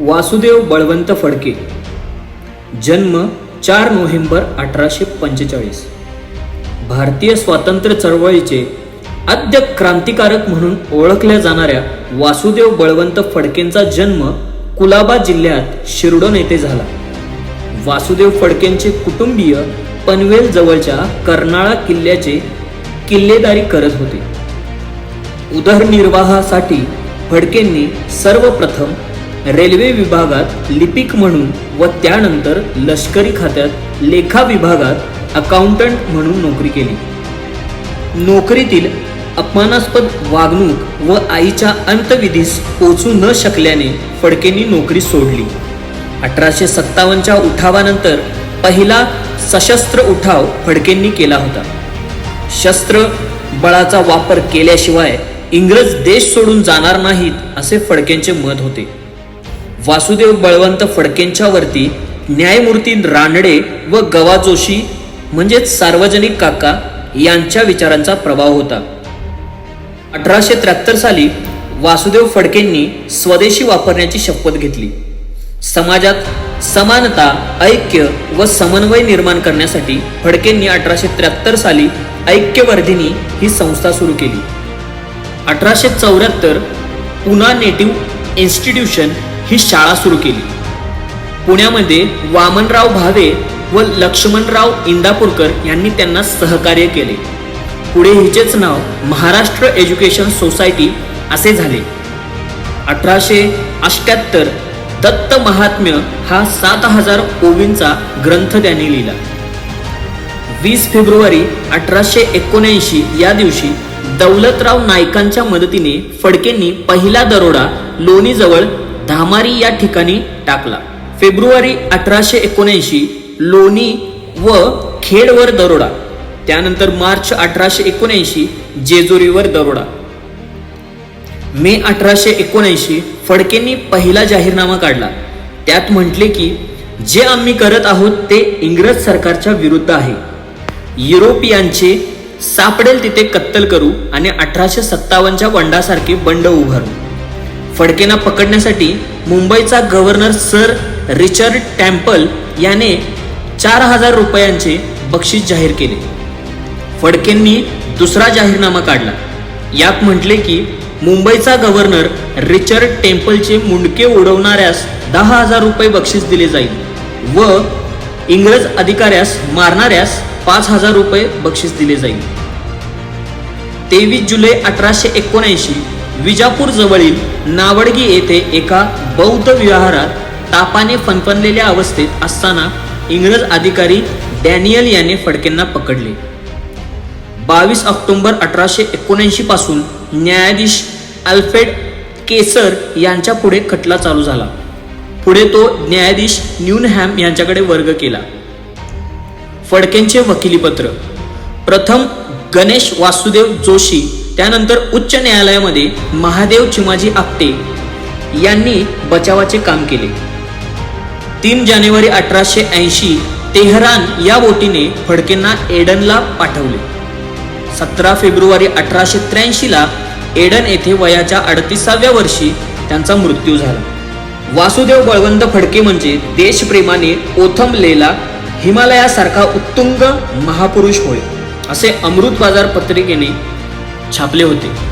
वासुदेव बळवंत फडके. जन्म चार नोव्हेंबर अठराशे पंचेचाळीस. भारतीय स्वातंत्र्य चळवळीचे आद्य क्रांतिकारक म्हणून ओळखल्या जाणाऱ्या वासुदेव बळवंत फडकेंचा जन्म कुलाबा जिल्ह्यात शिरडोन येथे झाला. वासुदेव फडकेंचे कुटुंबीय पनवेल जवळच्या कर्नाळा किल्ल्याचे किल्लेदारी करत होते. उदरनिर्वाहासाठी फडकेंनी सर्वप्रथम रेल्वे विभागात लिपिक म्हणून व त्यानंतर लष्करी खात्यात लेखा विभागात अकाउंटंट म्हणून नोकरी केली. नोकरीतील अपमानास्पद वागणूक व आईच्या अंतविधीस पोचू न शकल्याने फडकेंनी नोकरी सोडली. अठराशे सत्तावन्नच्या उठावानंतर पहिला सशस्त्र उठाव फडकेंनी केला होता. शस्त्र बळाचा वापर केल्याशिवाय इंग्रज देश सोडून जाणार नाहीत असे फडकेंचे मत होते. वासुदेव बळवंत फडकेंच्यावरती न्यायमूर्ती रानडे व गवा जोशी म्हणजेच सार्वजनिक काका यांच्या विचारांचा प्रभाव होता. अठराशे त्र्याहत्तर साली वासुदेव फडकेंनी स्वदेशी वापरण्याची शपथ घेतली. समाजात समानता ऐक्य व समन्वय निर्माण करण्यासाठी फडकेंनी अठराशे त्र्याहत्तर साली ऐक्यवर्धिनी ही संस्था सुरू केली. अठराशे चौऱ्याहत्तर पुना नेटिव्ह इन्स्टिट्यूशन ही शाळा सुरू केली. पुण्यामध्ये वामनराव भावे व लक्ष्मणराव इंदापूरकर यांनी त्यांना सहकार्य केले. पुढे हिचेच नाव महाराष्ट्र एज्युकेशन सोसायटी असे झाले. अठराशे अष्ट्याहत्तर दत्त महात्म्य हा सात हजार ओवींचा ग्रंथ त्यांनी लिहिला. वीस फेब्रुवारी अठराशे एकोणऐंशी या दिवशी दौलतराव नायकांच्या मदतीने फडकेंनी पहिला दरोडा लोणीजवळ धामारी या ठिकाणी टाकला. फेब्रुवारी अठराशे एकोणऐंशी लोणी व खेडवर दरोडा. त्यानंतर मार्च अठराशे एकोणऐंशी जेजुरीवर दरोडा. मे अठराशे एकोणऐंशी फडकेंनी पहिला जाहीरनामा काढला. त्यात म्हटले की जे आम्ही करत आहोत ते इंग्रज सरकारच्या विरुद्ध आहे. युरोपियांचे सापडेल तिथे कत्तल करू आणि अठराशे सत्तावन्नच्या बंडासारखे बंड उभारू. फडकेंना पकडण्यासाठी मुंबईचा गव्हर्नर सर रिचर्ड टॅम्पल याने चार हजार रुपयांचे बक्षीस जाहीर केले. फडकेंनी दुसरा जाहीरनामा काढला. यात म्हटले की मुंबईचा गव्हर्नर रिचर्ड टेम्पलचे मुंडके उडवणाऱ्यास दहा हजार रुपये बक्षीस दिले जाईल व इंग्रज अधिकाऱ्यास मारणाऱ्यास पाच हजार रुपये बक्षीस दिले जाईल. तेवीस जुलै अठराशे एकोणऐंशी विजापूर जवळील नावडगी येथे एका बौद्ध विहारात तापाने फनफनलेल्या अवस्थेत असताना इंग्रज अधिकारी डॅनियल याने फडकेंना पकडले. बावीस ऑक्टोबर अठराशे एकोणऐंशी पासून न्यायाधीश अल्फ्रेड केसर यांच्या पुढे खटला चालू झाला. पुढे तो न्यायाधीश न्यूनहॅम यांच्याकडे वर्ग केला. फडकेंचे वकिलीपत्र. प्रथम गणेश वासुदेव जोशी त्यानंतर उच्च न्यायालयामध्ये महादेव चिमाजी आपटे यांनी बचावाचे काम केले. तीन जानेवारी अठराशे ऐंशी तेहरान या बोटीने फडकेंना एडनला पाठवले. सतरा फेब्रुवारी अठराशे त्र्याऐंशीला एडन येथे वयाच्या अडतीसाव्या वर्षी त्यांचा मृत्यू झाला. वासुदेव बळवंत फडके म्हणजे देशप्रेमाने ओथंबलेला हिमालयासारखा उत्तुंग महापुरुष होय असे अमृत बाजार पत्रिकेने छापले होते.